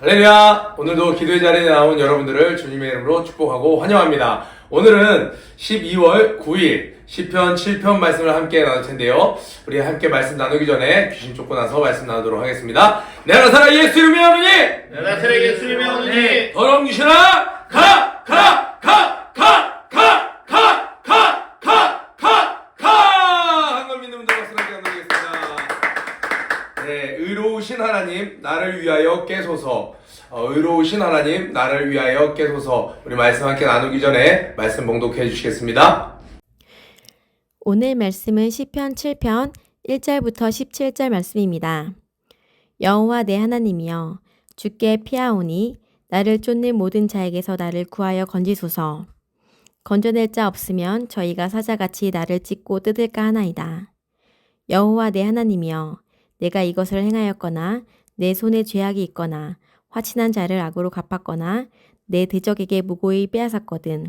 할렐루야! 오늘도 기도의 자리에 나온 여러분들을 주님의 이름으로 축복하고 환영합니다. 오늘은 12월 9일 시편 7편 말씀을 함께 나눌 텐데요. 우리 함께 말씀 나누기 전에 귀신 쫓고 나서 말씀 나누도록 하겠습니다. 내가 살아 예수 이름의 하느니 내가 세례 예수님의 어머니 더러운 귀신아 가! 가! 가! 가! 하나님 나를 위하여 깨소서. 어, 의로우신 하나님 나를 위하여 깨소서. 우리 말씀 함께 나누기 전에 말씀 봉독해 주시겠습니다. 오늘 말씀은 시편 7편 1절부터 17절 말씀입니다. 여호와 내 하나님이여 주께 피하오니 나를 쫓는 모든 자에게서 나를 구하여 건지소서. 건져낼 자 없으면 저희가 사자같이 나를 찢고 뜯을까 하나이다. 여호와 내 하나님이여 내가 이것을 행하였거나 내 손에 죄악이 있거나 화친한 자를 악으로 갚았거나 내 대적에게 무고히 빼앗았거든.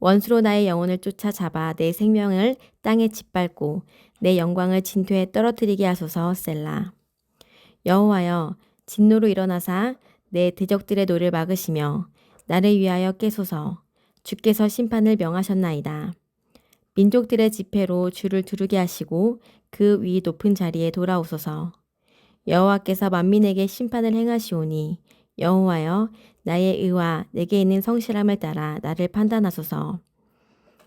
원수로 나의 영혼을 쫓아 잡아 내 생명을 땅에 짓밟고 내 영광을 진토에 떨어뜨리게 하소서 셀라. 여호와여 진노로 일어나사 내 대적들의 노를 막으시며 나를 위하여 깨소서 주께서 심판을 명하셨나이다. 민족들의 집회로 주를 두르게 하시고 그 위 높은 자리에 돌아오소서. 여호와께서 만민에게 심판을 행하시오니 여호와여 나의 의와 내게 있는 성실함을 따라 나를 판단하소서.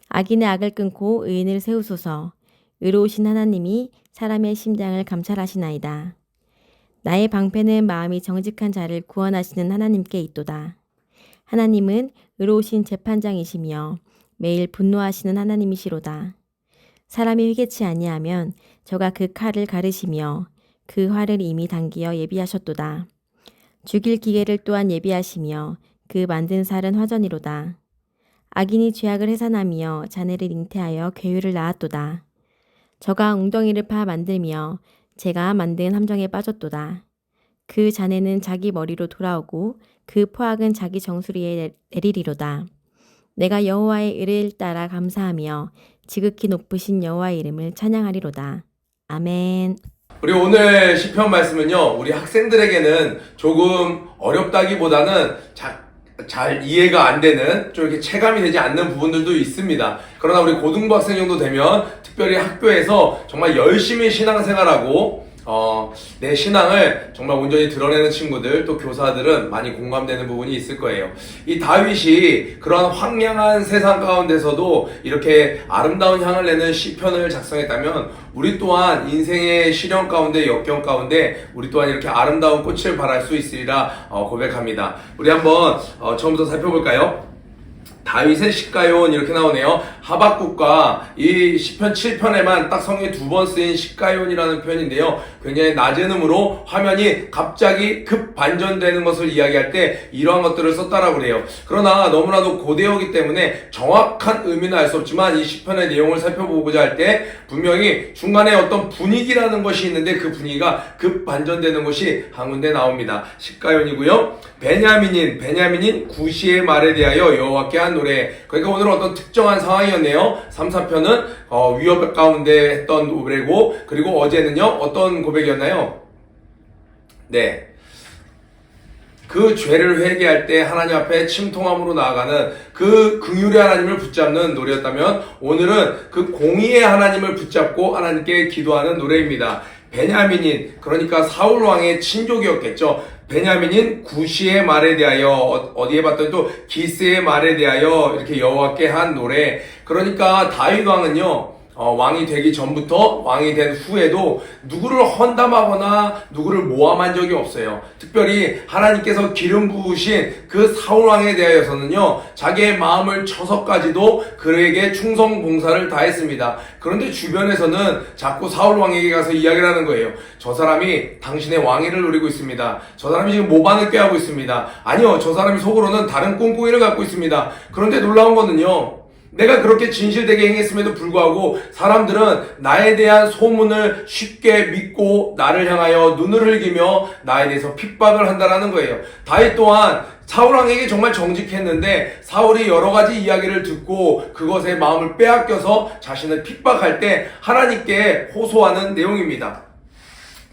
악인의 악을 끊고 의인을 세우소서. 의로우신 하나님이 사람의 심장을 감찰하시나이다. 나의 방패는 마음이 정직한 자를 구원하시는 하나님께 있도다. 하나님은 의로우신 재판장이시며 매일 분노하시는 하나님이시로다. 사람이 회개치 아니하면 저가 그 칼을 가르시며 그 활을 이미 당기어 예비하셨도다. 죽일 기계를 또한 예비하시며 그 만든 살은 화전이로다. 악인이 죄악을 해산하며 자네를 잉태하여 괴유를 낳았도다. 저가 웅덩이를 파 만들며 제가 만든 함정에 빠졌도다. 그 자네는 자기 머리로 돌아오고 그 포악은 자기 정수리에 내- 내리리로다. 내가 여호와의 의를 따라 감사하며 지극히 높으신 여호와의 이름을 찬양하리로다. 아멘. 우리 오늘 시편 말씀은요, 우리 학생들에게는 조금 어렵다기보다는 자, 잘 이해가 안 되는, 좀 이렇게 체감이 되지 않는 부분들도 있습니다. 그러나 우리 고등부 학생 정도 되면 특별히 학교에서 정말 열심히 신앙생활하고, 어, 내 신앙을 정말 온전히 드러내는 친구들, 또 교사들은 많이 공감되는 부분이 있을 거예요. 이 다윗이 그런 황량한 세상 가운데서도 이렇게 아름다운 향을 내는 시편을 작성했다면 우리 또한 인생의 시련 가운데 역경 가운데 우리 또한 이렇게 아름다운 꽃을 발할 수 있으리라 어, 고백합니다. 우리 한번 어, 처음부터 살펴볼까요? 다윗의 시가요는 이렇게 나오네요. 하박국과 이 시편 7편에만 딱 성에 두 번 쓰인 시가요이라는 표현인데요. 굉장히 낮은 음으로 화면이 갑자기 급 반전되는 것을 이야기할 때 이러한 것들을 썼다라고 그래요. 그러나 너무나도 고대어기 때문에 정확한 의미는 알 수 없지만 이 시편의 내용을 살펴보고자 할 때 분명히 중간에 어떤 분위기라는 것이 있는데 그 분위기가 급 반전되는 것이 한 군데 나옵니다. 시가요이고요. 베냐민인 베냐민인 구시의 말에 대하여 여호와께 한 노래. 그러니까 오늘 어떤 특정한 상황이었네요. 3, 4편은 어, 위협 가운데 했던 노래고 그리고 어제는요. 어떤 고백이었나요? 네. 그 죄를 회개할 때 하나님 앞에 침통함으로 나아가는 그 긍휼의 하나님을 붙잡는 노래였다면 오늘은 그 공의의 하나님을 붙잡고 하나님께 기도하는 노래입니다. 베냐민인 그러니까 사울 왕의 친족이었겠죠. 베냐민인 구시의 말에 대하여 어- 어디에 봤더니 또 기스의 말에 대하여 이렇게 여호와께 한 노래. 그러니까 다윗 왕은요. 어, 왕이 되기 전부터 왕이 된 후에도 누구를 헌담하거나 누구를 모함한 적이 없어요. 특별히 하나님께서 기름 부으신 그 사울 왕에 대하여서는요, 자기의 마음을 쳐서까지도 그에게 충성 봉사를 다했습니다. 그런데 주변에서는 자꾸 사울 왕에게 가서 이야기를 하는 거예요. 저 사람이 당신의 왕위를 노리고 있습니다. 저 사람이 지금 모반을 꾀하고 있습니다. 아니요, 저 사람이 속으로는 다른 꿍꿍이를 갖고 있습니다. 그런데 놀라운 거는요, 내가 그렇게 진실되게 행했음에도 불구하고 사람들은 나에 대한 소문을 쉽게 믿고 나를 향하여 눈을 흘기며 나에 대해서 핍박을 한다라는 거예요. 다윗 또한 사울 왕에게 정말 정직했는데 사울이 여러 가지 이야기를 듣고 그것에 마음을 빼앗겨서 자신을 핍박할 때 하나님께 호소하는 내용입니다.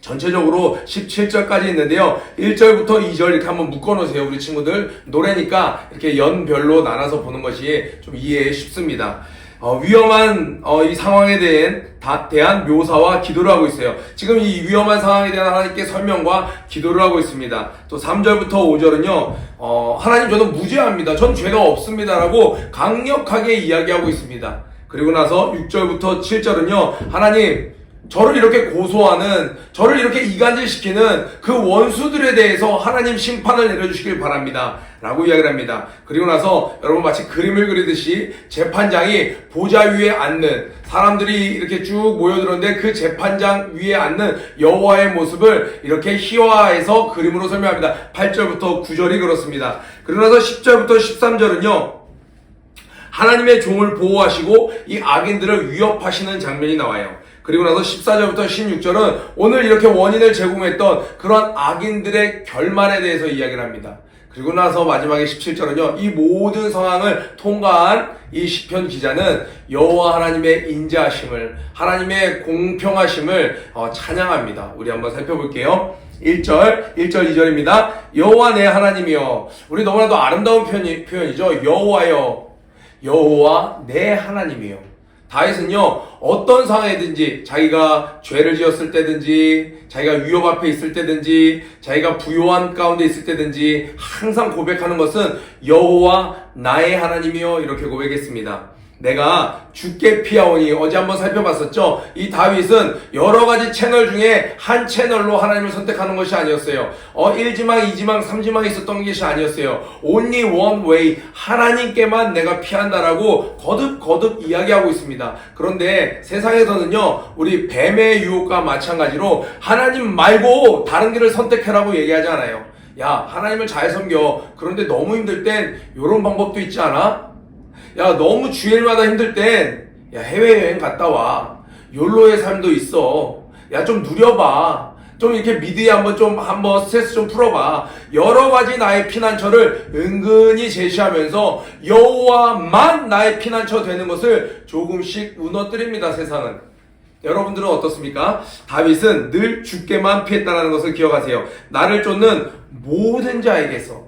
전체적으로 17절까지 있는데요. 1절부터 2절 이렇게 한번 묶어놓으세요. 우리 친구들. 노래니까 이렇게 연별로 나눠서 보는 것이 좀 이해 쉽습니다. 어, 위험한 어, 이 상황에 대한, 다, 대한 묘사와 기도를 하고 있어요. 지금 이 위험한 상황에 대한 하나님께 설명과 기도를 하고 있습니다. 또 3절부터 5절은요, 어, 하나님 저는 무죄합니다. 전 죄가 없습니다라고 강력하게 이야기하고 있습니다. 그리고 나서 6절부터 7절은요, 하나님, 저를 이렇게 고소하는, 저를 이렇게 이간질시키는 그 원수들에 대해서 하나님 심판을 내려주시길 바랍니다. 라고 이야기를 합니다. 그리고 나서 여러분 마치 그림을 그리듯이 재판장이 보좌 위에 앉는 사람들이 이렇게 쭉 모여들었는데 그 재판장 위에 앉는 여호와의 모습을 이렇게 희화해서 그림으로 설명합니다. 8절부터 9절이 그렇습니다. 그리고 나서 10절부터 13절은요. 하나님의 종을 보호하시고 이 악인들을 위협하시는 장면이 나와요. 그리고 나서 14절부터 16절은 오늘 이렇게 원인을 제공했던 그러한 악인들의 결말에 대해서 이야기를 합니다. 그리고 나서 마지막에 17절은요. 이 모든 상황을 통과한 이 시편 기자는 여호와 하나님의 인자하심을 하나님의 공평하심을 어, 찬양합니다. 우리 한번 살펴볼게요. 1절, 1절, 2절입니다. 여호와 내 하나님이여. 우리 너무나도 아름다운 표현이, 표현이죠. 여호와여. 여호와 내 하나님이요. 다윗은요 어떤 상황이든지 자기가 죄를 지었을 때든지 자기가 위협 앞에 있을 때든지 자기가 부요한 가운데 있을 때든지 항상 고백하는 것은 여호와 나의 하나님이요 이렇게 고백했습니다. 내가 죽게 피하오니 어제 한번 살펴봤었죠. 이 다윗은 여러 가지 채널 중에 한 채널로 하나님을 선택하는 것이 아니었어요. 어 1지망, 2지망, 3지망 있었던 것이 아니었어요. Only one way 하나님께만 내가 피한다라고 거듭 거듭 이야기하고 있습니다. 그런데 세상에서는요. 우리 뱀의 유혹과 마찬가지로 하나님 말고 다른 길을 선택해라고 얘기하지 않아요. 야, 하나님을 잘 섬겨. 그런데 너무 힘들 땐 이런 방법도 있지 않아? 야, 너무 주일마다 힘들 땐, 야, 해외여행 갔다 와. 욜로의 삶도 있어. 야, 좀 누려봐. 좀 이렇게 미드에 한번 좀, 한번 스트레스 좀 풀어봐. 여러 가지 나의 피난처를 은근히 제시하면서 여호와만 나의 피난처 되는 것을 조금씩 무너뜨립니다, 세상은. 여러분들은 어떻습니까? 다윗은 늘 죽게만 피했다는 것을 기억하세요. 나를 쫓는 모든 자에게서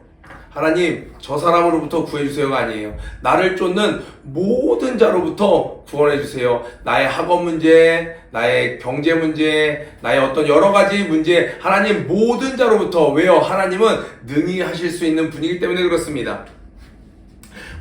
하나님, 저 사람으로부터 구해주세요가 아니에요. 나를 쫓는 모든 자로부터 구원해주세요. 나의 학업 문제, 나의 경제 문제, 나의 어떤 여러 가지 문제, 하나님 모든 자로부터 왜요? 하나님은 능히 하실 수 있는 분이기 때문에 그렇습니다.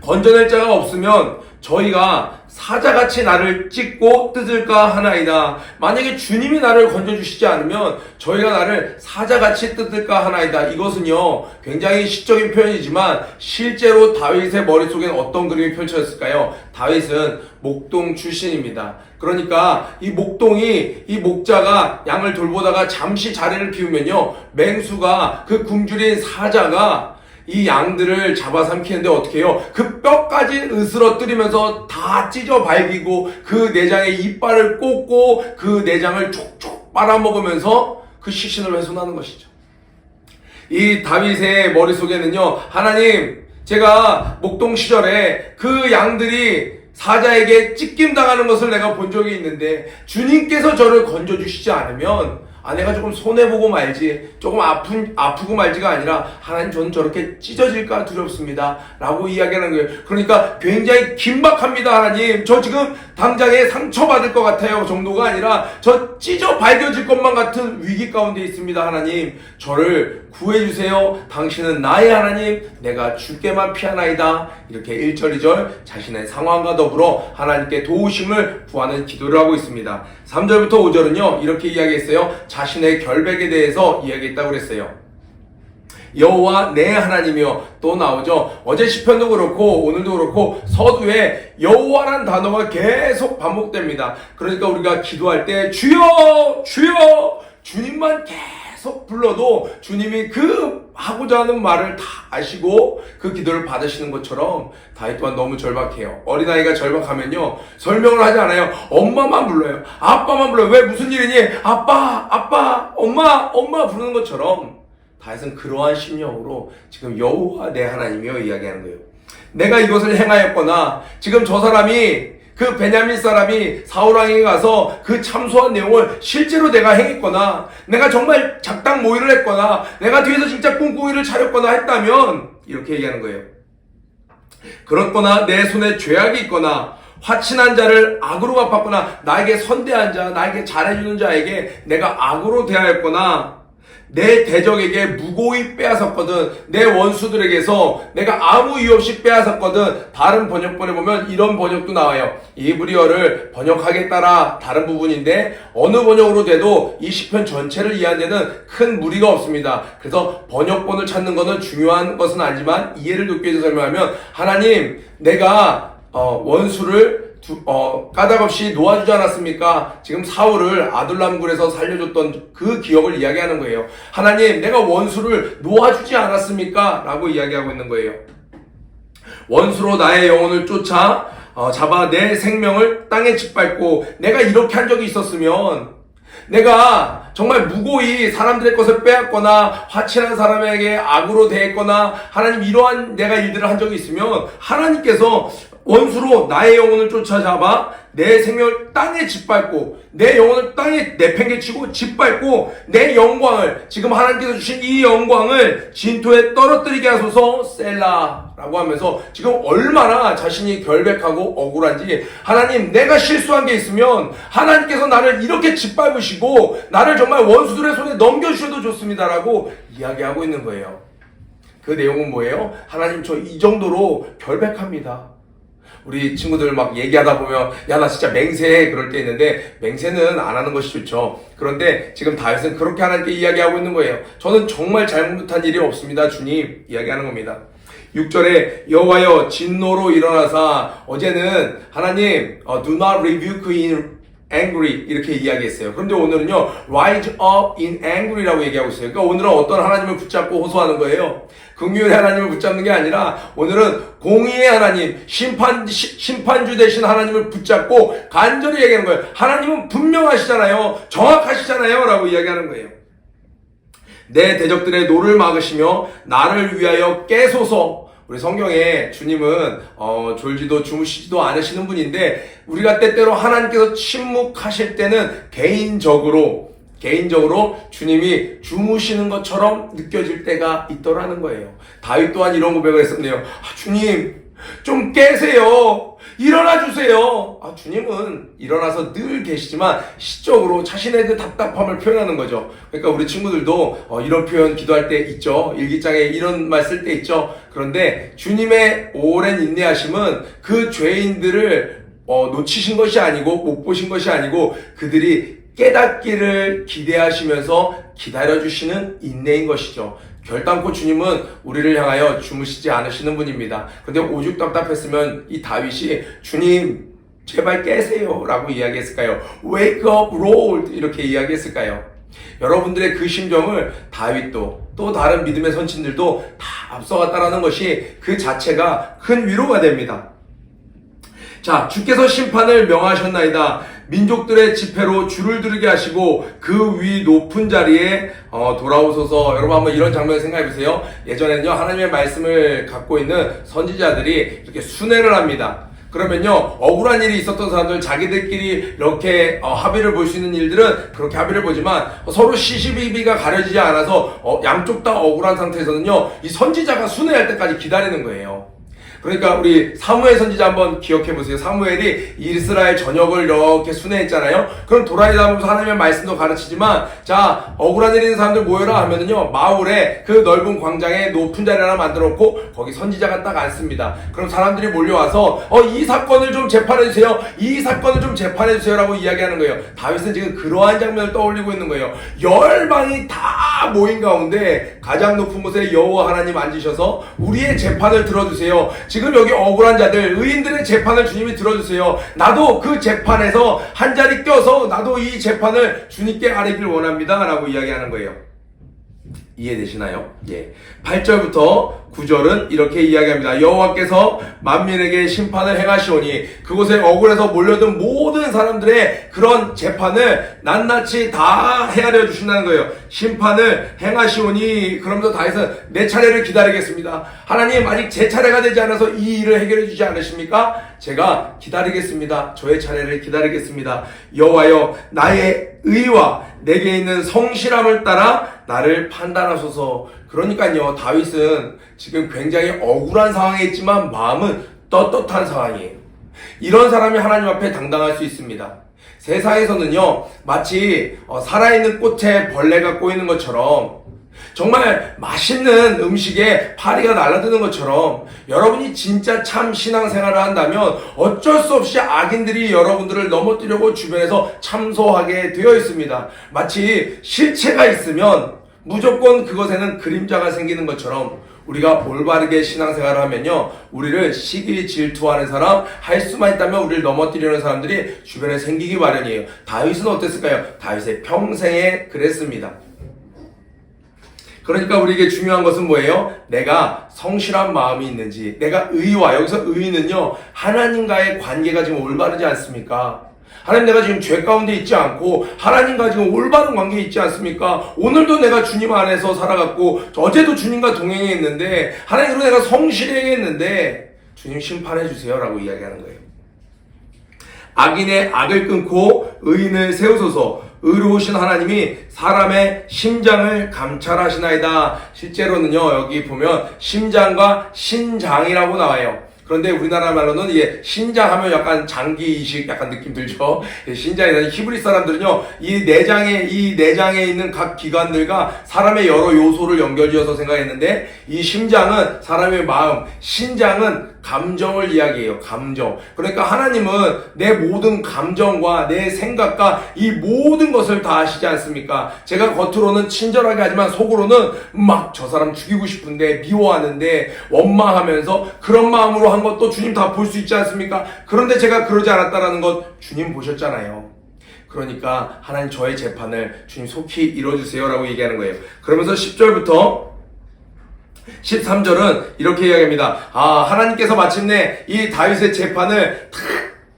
건져낼 자가 없으면 저희가 사자같이 나를 찢고 뜯을까 하나이다. 만약에 주님이 나를 건져주시지 않으면 저희가 나를 사자같이 뜯을까 하나이다. 이것은요, 굉장히 시적인 표현이지만 실제로 다윗의 머릿속엔 어떤 그림이 펼쳐졌을까요? 다윗은 목동 출신입니다. 그러니까 이 목동이 이 목자가 양을 돌보다가 잠시 자리를 비우면요, 맹수가 그 굶주린 사자가 이 양들을 잡아삼키는데 어떻게 해요? 그 뼈까지 으스러뜨리면서 다 찢어 발기고 그 내장에 이빨을 꽂고 그 내장을 촉촉 빨아먹으면서 그 시신을 훼손하는 것이죠. 이 다윗의 머릿속에는요, 하나님, 제가 목동 시절에 그 양들이 사자에게 찢김 당하는 것을 내가 본 적이 있는데, 주님께서 저를 건져주시지 않으면, 아, 내가 조금 손해보고 말지, 조금 아픈, 아프고 말지가 아니라, 하나님 저는 저렇게 찢어질까 두렵습니다. 라고 이야기하는 거예요. 그러니까 굉장히 긴박합니다, 하나님. 저 지금 당장에 상처받을 것 같아요. 정도가 아니라, 저 찢어 발겨질 것만 같은 위기 가운데 있습니다, 하나님. 저를 구해주세요. 당신은 나의 하나님, 내가 죽게만 피하나이다. 이렇게 1절, 2절 자신의 상황과 더불어 하나님께 도우심을 구하는 기도를 하고 있습니다. 3절부터 5절은요, 이렇게 이야기했어요. 자신의 결백에 대해서 이야기했다고 그랬어요. 여호와 내 하나님이여 또 나오죠. 어제 시편도 그렇고 오늘도 그렇고 서두에 여호와란 단어가 계속 반복됩니다. 그러니까 우리가 기도할 때 주여 주여 주님만 계속 불러도 주님이 그 하고자 하는 말을 다 아시고 그 기도를 받으시는 것처럼 다윗 또한 너무 절박해요. 어린아이가 절박하면요 설명을 하지 않아요. 엄마만 불러요. 아빠만 불러요. 왜 무슨 일이니? 아빠 아빠 엄마 엄마 부르는 것처럼 다윗은 그러한 심령으로 지금 여호와 내 하나님이여 이야기하는 거예요. 내가 이것을 행하였거나 지금 저 사람이 그 베냐민 사람이 사울왕에게 가서 그 참소한 내용을 실제로 내가 행했거나 내가 정말 작당 모의를 했거나 내가 뒤에서 진짜 꿍꿍이를 차렸거나 했다면 이렇게 얘기하는 거예요. 그렇거나 내 손에 죄악이 있거나 화친한 자를 악으로 갚았거나 나에게 선대한 자, 나에게 잘해주는 자에게 내가 악으로 대하였거나 내 대적에게 무고히 빼앗았거든. 내 원수들에게서 내가 아무 이유 없이 빼앗았거든. 다른 번역본에 보면 이런 번역도 나와요. 이브리어를 번역하기에 따라. 다른 부분인데 어느 번역으로 돼도 이 시편 전체를 이해하는 데는 큰 무리가 없습니다. 그래서 번역본을 찾는 것은 중요한 것은 아니지만 이해를 돕기 위해서 설명하면 하나님 내가 어, 원수를 두- 어, 까닭없이 놓아주지 않았습니까? 지금 사울을 아둘람굴에서 살려줬던 그 기억을 이야기하는 거예요. 하나님, 내가 원수를 놓아주지 않았습니까? 라고 이야기하고 있는 거예요. 원수로 나의 영혼을 쫓아 어, 잡아 내 생명을 땅에 짓밟고 내가 이렇게 한 적이 있었으면 내가 정말 무고히 사람들의 것을 빼앗거나 화친한 사람에게 악으로 대했거나 하나님 이러한 내가 일들을 한 적이 있으면 하나님께서 원수로 나의 영혼을 쫓아잡아 내 생명을 땅에 짓밟고 내 영혼을 땅에 내팽개치고 짓밟고 내 영광을 지금 하나님께서 주신 이 영광을 진토에 떨어뜨리게 하소서 셀라라고 하면서 지금 얼마나 자신이 결백하고 억울한지 하나님 내가 실수한 게 있으면 하나님께서 나를 이렇게 짓밟으시고 나를 정말 원수들의 손에 넘겨주셔도 좋습니다라고 이야기하고 있는 거예요. 그 내용은 뭐예요? 하나님 저 이 정도로 결백합니다. 우리 친구들 막 얘기하다 보면 야 나 진짜 맹세해 그럴 때 있는데 맹세는 안 하는 것이 좋죠. 그런데 지금 다윗은 그렇게 하나님께 이야기하고 있는 거예요. 저는 정말 잘못한 일이 없습니다. 주님 이야기하는 겁니다. 6절에 여호와여 진노로 일어나사 어제는 하나님 어, not rebuke in angry 이렇게 이야기했어요. 그런데 오늘은요 rise up in angry라고 얘기하고 있어요. 그러니까 오늘은 어떤 하나님을 붙잡고 호소하는 거예요. 긍휼의 하나님을 붙잡는 게 아니라 오늘은 공의의 하나님, 심판 시- 심판주 되신 하나님을 붙잡고 간절히 얘기하는 거예요. 하나님은 분명하시잖아요. 정확하시잖아요.라고 이야기하는 거예요. 내 대적들의 노를 막으시며 나를 위하여 깨소서. 우리 성경에 주님은 어, 졸지도 주무시지도 않으시는 분인데 우리가 때때로 하나님께서 침묵하실 때는 개인적으로 개인적으로 주님이 주무시는 것처럼 느껴질 때가 있더라는 거예요. 다윗 또한 이런 고백을 했었네요. 아, 주님 좀 깨세요. 일어나 주세요. 아, 주님은 일어나서 늘 계시지만 시적으로 자신의 그 답답함을 표현하는 거죠. 그러니까 우리 친구들도 어, 이런 표현 기도할 때 있죠. 일기장에 이런 말 쓸 때 있죠. 그런데 주님의 오랜 인내하심은 그 죄인들을 어, 놓치신 것이 아니고 못 보신 것이 아니고 그들이 깨닫기를 기대하시면서 기다려주시는 인내인 것이죠. 결단코 주님은 우리를 향하여 주무시지 않으시는 분입니다. 근데 오죽 답답했으면 이 다윗이 주님 제발 깨세요 라고 이야기했을까요? Wake up Lord 이렇게 이야기했을까요? 여러분들의 그 심정을 다윗도 또 다른 믿음의 선친들도 다 앞서갔다라는 것이 그 자체가 큰 위로가 됩니다. 자, 주께서 심판을 명하셨나이다. 민족들의 집회로 줄을 들게 하시고 그 위 높은 자리에 어, 돌아오소서. 여러분 한번 이런 장면 생각해 보세요. 예전에는요 하나님의 말씀을 갖고 있는 선지자들이 이렇게 순회를 합니다. 그러면요 억울한 일이 있었던 사람들 자기들끼리 이렇게 어, 합의를 볼 수 있는 일들은 그렇게 합의를 보지만 서로 시시비비가 가려지지 않아서 어, 양쪽 다 억울한 상태에서는요 이 선지자가 순회할 때까지 기다리는 거예요. 그러니까 우리 사무엘 선지자 한번 기억해 보세요. 사무엘이 이스라엘 전역을 이렇게 순회했잖아요. 그럼 돌아다니면서 하나님의 말씀도 가르치지만 자 억울한 일 있는 사람들 모여라 하면은요 마을에 그 넓은 광장에 높은 자리 하나 만들었고 거기 선지자가 딱 앉습니다. 그럼 사람들이 몰려와서 어 이 사건을 좀 재판해 주세요. 이 사건을 좀 재판해 주세요라고 이야기하는 거예요. 다윗은 지금 그러한 장면을 떠올리고 있는 거예요. 열방이 다 모인 가운데 가장 높은 곳에 여호와 하나님 앉으셔서 우리의 재판을 들어주세요. 지금 여기 억울한 자들, 의인들의 재판을 주님이 들어주세요. 나도 그 재판에서 한 자리 껴서 나도 이 재판을 주님께 아뢰길 원합니다. 라고 이야기하는 거예요. 이해되시나요? 예. 8절부터 9절은 이렇게 이야기합니다. 여호와께서 만민에게 심판을 행하시오니 그곳에 억울해서 몰려든 모든 사람들의 그런 재판을 낱낱이 다 헤아려 주신다는 거예요. 심판을 행하시오니 그러면서 다윗은 내 차례를 기다리겠습니다. 하나님 아직 제 차례가 되지 않아서 이 일을 해결해 주지 않으십니까? 제가 기다리겠습니다. 저의 차례를 기다리겠습니다. 여호와여 나의 의와 내게 있는 성실함을 따라 나를 판단하소서. 그러니까요, 다윗은 지금 굉장히 억울한 상황에 있지만 마음은 떳떳한 상황이에요. 이런 사람이 하나님 앞에 당당할 수 있습니다. 세상에서는요, 마치 어, 살아있는 꽃에 벌레가 꼬이는 것처럼 정말 맛있는 음식에 파리가 날아드는 것처럼 여러분이 진짜 참 신앙생활을 한다면 어쩔 수 없이 악인들이 여러분들을 넘어뜨려고 주변에서 참소하게 되어 있습니다. 마치 실체가 있으면 무조건 그것에는 그림자가 생기는 것처럼 우리가 올바르게 신앙생활을 하면요, 우리를 시기 질투하는 사람, 할 수만 있다면 우리를 넘어뜨리는 사람들이 주변에 생기기 마련이에요. 다윗은 어땠을까요? 다윗의 평생에 그랬습니다. 그러니까 우리에게 중요한 것은 뭐예요? 내가 성실한 마음이 있는지, 내가 의와, 여기서 의는요, 하나님과의 관계가 지금 올바르지 않습니까? 하나님 내가 지금 죄 가운데 있지 않고 하나님과 지금 올바른 관계에 있지 않습니까? 오늘도 내가 주님 안에서 살아갔고 어제도 주님과 동행했는데 하나님으로 내가 성실행했는데 주님 심판해 주세요라고 이야기하는 거예요. 악인의 악을 끊고 의인을 세우소서 의로우신 하나님이 사람의 심장을 감찰하시나이다. 실제로는요, 여기 보면 심장과 신장이라고 나와요. 그런데 우리나라 말로는 이게 신장하면 약간 장기 이식 약간 느낌 들죠. 신장이나 히브리 사람들은요, 이 내장에 이 내장에 있는 각 기관들과 사람의 여러 요소를 연결지어서 생각했는데 이 심장은 사람의 마음, 신장은 감정을 이야기해요. 감정. 그러니까 하나님은 내 모든 감정과 내 생각과 이 모든 것을 다 아시지 않습니까? 제가 겉으로는 친절하게 하지만 속으로는 막 저 사람 죽이고 싶은데 미워하는데 원망하면서 그런 마음으로 한 것도 주님 다 볼 수 있지 않습니까? 그런데 제가 그러지 않았다라는 것 주님 보셨잖아요. 그러니까 하나님 저의 재판을 주님 속히 이뤄주세요라고 얘기하는 거예요. 그러면서 10절부터 13절은 이렇게 이야기합니다. 아, 하나님께서 마침내 이 다윗의 재판을 탁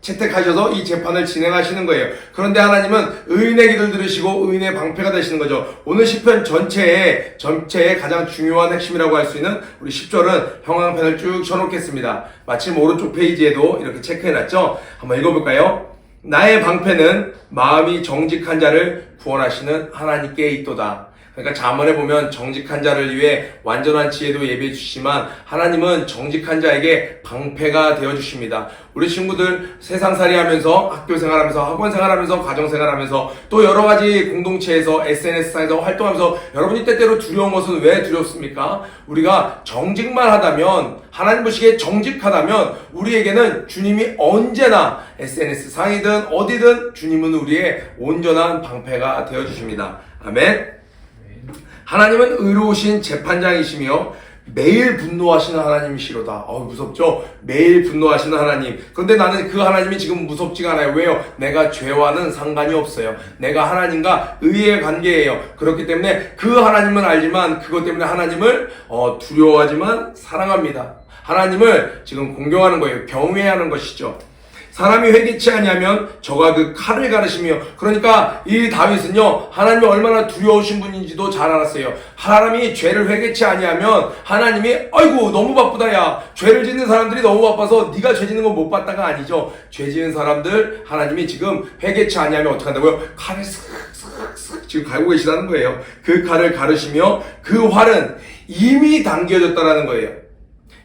채택하셔서 이 재판을 진행하시는 거예요. 그런데 하나님은 의인의 기도를 들으시고 의인의 방패가 되시는 거죠. 오늘 10편 전체에, 전체에 가장 중요한 핵심이라고 할 수 있는 우리 10절은 형광펜을 쭉 쳐놓겠습니다. 마침 오른쪽 페이지에도 이렇게 체크해놨죠? 한번 읽어볼까요? 나의 방패는 마음이 정직한 자를 구원하시는 하나님께 있도다. 그러니까 자문에 보면 정직한 자를 위해 완전한 지혜도 예비해 주시지만 하나님은 정직한 자에게 방패가 되어 주십니다. 우리 친구들 세상살이 하면서 학교 생활하면서 학원 생활하면서 가정 생활하면서 또 여러 가지 공동체에서 SNS상에서 활동하면서 여러분이 때때로 두려운 것은 왜 두렵습니까? 우리가 정직만 하다면 하나님 보시기에 정직하다면 우리에게는 주님이 언제나 SNS 상이든 어디든 주님은 우리의 온전한 방패가 되어 주십니다. 아멘. 하나님은 의로우신 재판장이시며 매일 분노하시는 하나님이시로다. 어 무섭죠? 매일 분노하시는 하나님. 그런데 나는 그 하나님이 지금 무섭지가 않아요. 왜요? 내가 죄와는 상관이 없어요. 내가 하나님과 의의 관계예요. 그렇기 때문에 그 하나님은 알지만 그것 때문에 하나님을 어, 두려워하지만 사랑합니다. 하나님을 지금 공경하는 거예요. 경외하는 것이죠. 사람이 회개치 아니하면 저가 그 칼을 가르시며 그러니까 이 다윗은요 하나님이 얼마나 두려우신 분인지도 잘 알았어요. 사람이 죄를 회개치 아니하면 하나님이 아이고 너무 바쁘다 야. 죄를 짓는 사람들이 너무 바빠서 네가 죄 짓는 건 못 봤다가 아니죠. 죄 지은 사람들 하나님이 지금 회개치 아니하면 어떻게 한다고요? 칼을 슥슥슥 지금 갈고 계시다는 거예요. 그 칼을 가르시며 그 활은 이미 당겨졌다라는 거예요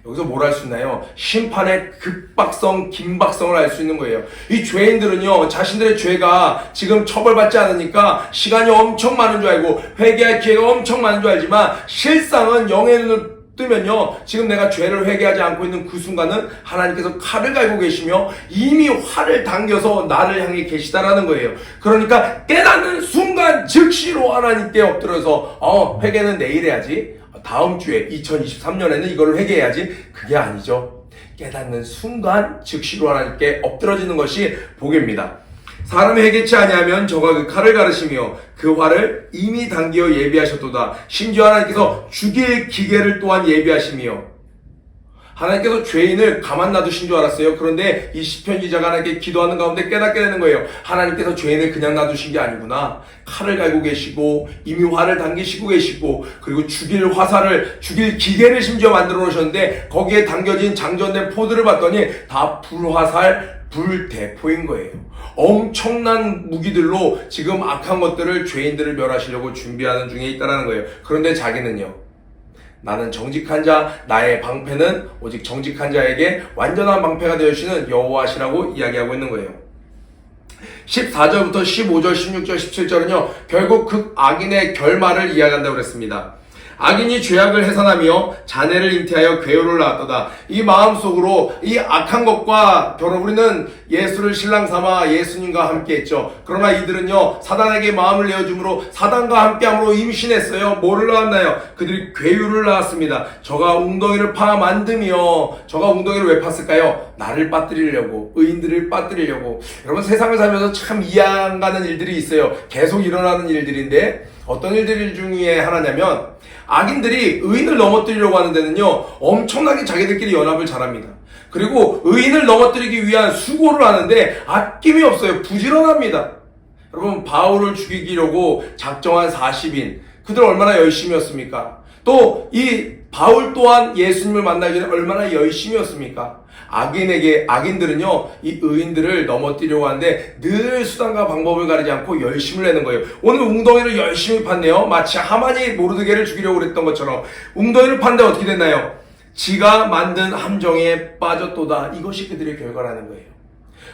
여기서 뭘할수 있나요? 심판의 급박성, 긴박성을 알 수 있는 거예요. 이 죄인들은요, 자신들의 죄가 지금 처벌받지 않으니까 시간이 엄청 많은 줄 알고 회개할 기회가 엄청 많은 줄 알지만 실상은 영의 눈을 뜨면요, 지금 내가 죄를 회개하지 않고 있는 그 순간은 하나님께서 칼을 갈고 계시며 이미 활을 당겨서 나를 향해 계시다라는 거예요. 그러니까 깨닫는 순간 즉시로 하나님께 엎드려서 어, 회개는 내일 해야지. 다음 주에 2023년에는 이거를 회개해야지 그게 아니죠. 깨닫는 순간 즉시로 하나님께 엎드러지는 것이 복입니다. 사람이 해결치 아니하면 저가 그 칼을 가르시며 그 활을 이미 당기어 예비하셨도다. 심지어 하나님께서 죽일 기계를 또한 예비하시며 하나님께서 죄인을 가만 놔두신 줄 알았어요. 그런데 이 시편 기자가 하나님께 기도하는 가운데 깨닫게 되는 거예요. 하나님께서 죄인을 그냥 놔두신 게 아니구나. 칼을 갈고 계시고 이미 활을 당기시고 계시고 그리고 죽일 화살을 죽일 기계를 심지어 만들어 놓으셨는데 거기에 당겨진 장전된 포드를 봤더니 다 불화살 불대포인 거예요. 엄청난 무기들로 지금 악한 것들을 죄인들을 멸하시려고 준비하는 중에 있다는 거예요. 그런데 자기는요. 나는 정직한 자, 나의 방패는 오직 정직한 자에게 완전한 방패가 되어주시는 여호와시라고 이야기하고 있는 거예요. 14절부터 15절, 16절, 17절은요, 결국 그 악인의 결말을 이야기한다고 그랬습니다. 악인이 죄악을 해산하며 자네를 잉태하여 괴로를 낳았도다. 이 마음속으로 이 악한 것과 결혼 우리는 예수를 신랑 삼아 예수님과 함께 했죠. 그러나 이들은요 사단에게 마음을 내어줌으로 사단과 함께함으로 임신했어요. 뭐를 낳았나요? 그들이 괴유를 낳았습니다. 저가 웅덩이를 파 만듦이요. 저가 웅덩이를 왜 팠을까요? 나를 빠뜨리려고 의인들을 빠뜨리려고 여러분 세상을 살면서 참 이해 안 가는 일들이 있어요. 계속 일어나는 일들인데 어떤 일들 중에 하나냐면 악인들이 의인을 넘어뜨리려고 하는 데는요 엄청나게 자기들끼리 연합을 잘합니다. 그리고 의인을 넘어뜨리기 위한 수고를 하는데 아낌이 없어요. 부지런합니다. 여러분 바울을 죽이려고 작정한 40인 그들 얼마나 열심이었습니까? 또 이 바울 또한 예수님을 만나기 전에 얼마나 열심이었습니까? 악인에게 악인들은요 이 의인들을 넘어뜨리려고 하는데 늘 수단과 방법을 가리지 않고 열심을 내는 거예요. 오늘 웅덩이를 열심히 팠네요. 마치 하만이 모르드게를 죽이려고 그랬던 것처럼 웅덩이를 팠는데 어떻게 됐나요? 지가 만든 함정에 빠졌도다. 이것이 그들의 결과라는 거예요.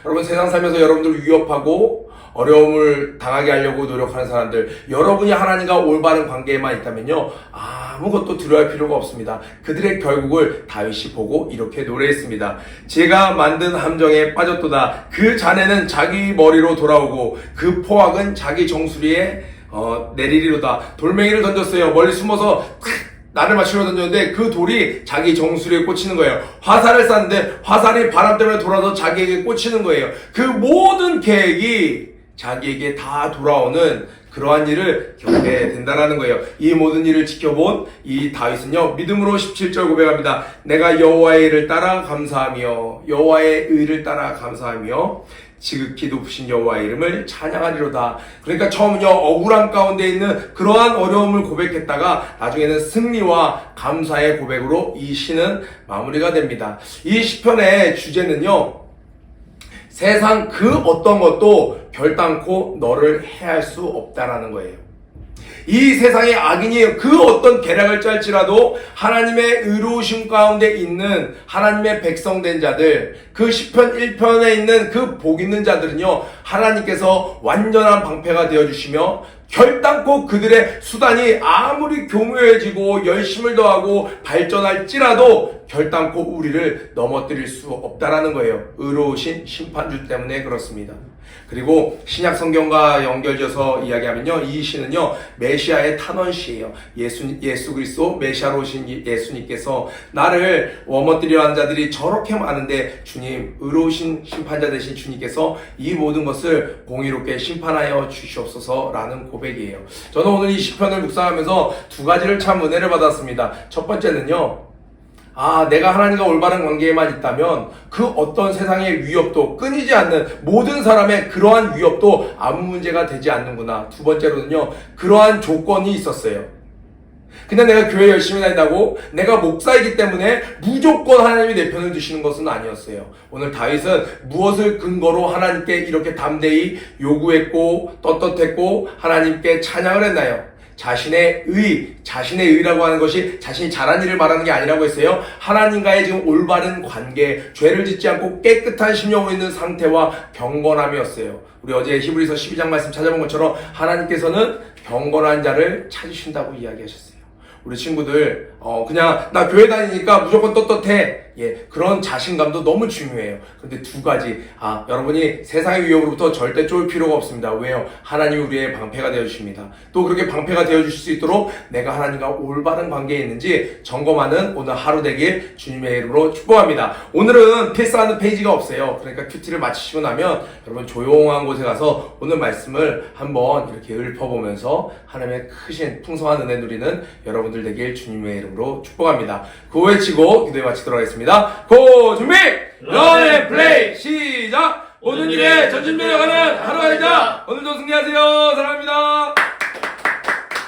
여러분 세상 살면서 여러분들 위협하고 어려움을 당하게 하려고 노력하는 사람들 여러분이 하나님과 올바른 관계에만 있다면요 아무것도 두려워할 필요가 없습니다. 그들의 결국을 다윗이 보고 이렇게 노래했습니다. 제가 만든 함정에 빠졌도다. 그 자네는 자기 머리로 돌아오고 그 포악은 자기 정수리에 어, 내리리로다. 돌멩이를 던졌어요. 멀리 숨어서 나를 맞추려 던졌는데 그 돌이 자기 정수리에 꽂히는 거예요. 화살을 쐈는데 화살이 바람 때문에 돌아서 자기에게 꽂히는 거예요. 그 모든 계획이 자기에게 다 돌아오는 그러한 일을 겪게 된다라는 거예요. 이 모든 일을 지켜본 이 다윗은요 믿음으로 17절 고백합니다. 내가 여호와의 일을 따라 감사하며 여호와의 의를 따라 감사하며 지극히 높으신 여호와의 이름을 찬양하리로다. 그러니까 처음은요 억울함 가운데 있는 그러한 어려움을 고백했다가 나중에는 승리와 감사의 고백으로 이 시는 마무리가 됩니다. 이 시편의 주제는요 세상 그 어떤 것도 결단코 너를 해할 수 없다라는 거예요. 이 세상의 악인이 그 어떤 계략을 짤지라도 하나님의 의로우심 가운데 있는 하나님의 백성된 자들, 그 10편 1편에 있는 그 복 있는 자들은요, 하나님께서 완전한 방패가 되어주시며, 결단코 그들의 수단이 아무리 교묘해지고 열심을 더하고 발전할지라도 결단코 우리를 넘어뜨릴 수 없다라는 거예요. 의로우신 심판주 때문에 그렇습니다. 그리고 신약 성경과 연결져서 이야기하면요, 이 시는요 메시아의 탄원시예요. 예수 예수 그리스도 메시아로 오신 예- 예수님께서 나를 넘어뜨려 한 자들이 저렇게 많은데 주님 의로우신 심판자 되신 주님께서 이 모든 것을 공의롭게 심판하여 주시옵소서라는 고백이에요. 저는 오늘 이 시편을 묵상하면서 두 가지를 참 은혜를 받았습니다. 첫 번째는요. 아, 내가 하나님과 올바른 관계에만 있다면 그 어떤 세상의 위협도 끊이지 않는 모든 사람의 그러한 위협도 아무 문제가 되지 않는구나. 두 번째로는요, 그러한 조건이 있었어요. 그냥 내가 교회 열심히 다닌다고 내가 목사이기 때문에 무조건 하나님이 내 편을 드시는 것은 아니었어요. 오늘 다윗은 무엇을 근거로 하나님께 이렇게 담대히 요구했고 떳떳했고 하나님께 찬양을 했나요? 자신의 의, 자신의 의라고 하는 것이 자신이 잘한 일을 말하는 게 아니라고 했어요. 하나님과의 지금 올바른 관계, 죄를 짓지 않고 깨끗한 심령으로 있는 상태와 경건함이었어요. 우리 어제 히브리서 12장 말씀 찾아본 것처럼 하나님께서는 경건한 자를 찾으신다고 이야기하셨어요. 우리 친구들 어, 그냥 나 교회 다니니까 무조건 떳떳해. 예, 그런 자신감도 너무 중요해요. 근데 두 가지. 아, 여러분이 세상의 위협으로부터 절대 쫄 필요가 없습니다. 왜요? 하나님이 우리의 방패가 되어주십니다. 또 그렇게 방패가 되어주실 수 있도록 내가 하나님과 올바른 관계에 있는지 점검하는 오늘 하루 되길 주님의 이름으로 축복합니다. 오늘은 필사하는 페이지가 없어요. 그러니까 큐티를 마치시고 나면 여러분 조용한 곳에 가서 오늘 말씀을 한번 이렇게 읊어보면서 하나님의 크신 풍성한 은혜 누리는 여러분들 되길 주님의 이름으로 축복합니다. 구호 외치고 기도에 마치도록 하겠습니다. 고 준비! 런앤 플레이! 시작! 모든 일에 전진되어가는 하루가 되자! 오늘도 승리하세요! 사랑합니다!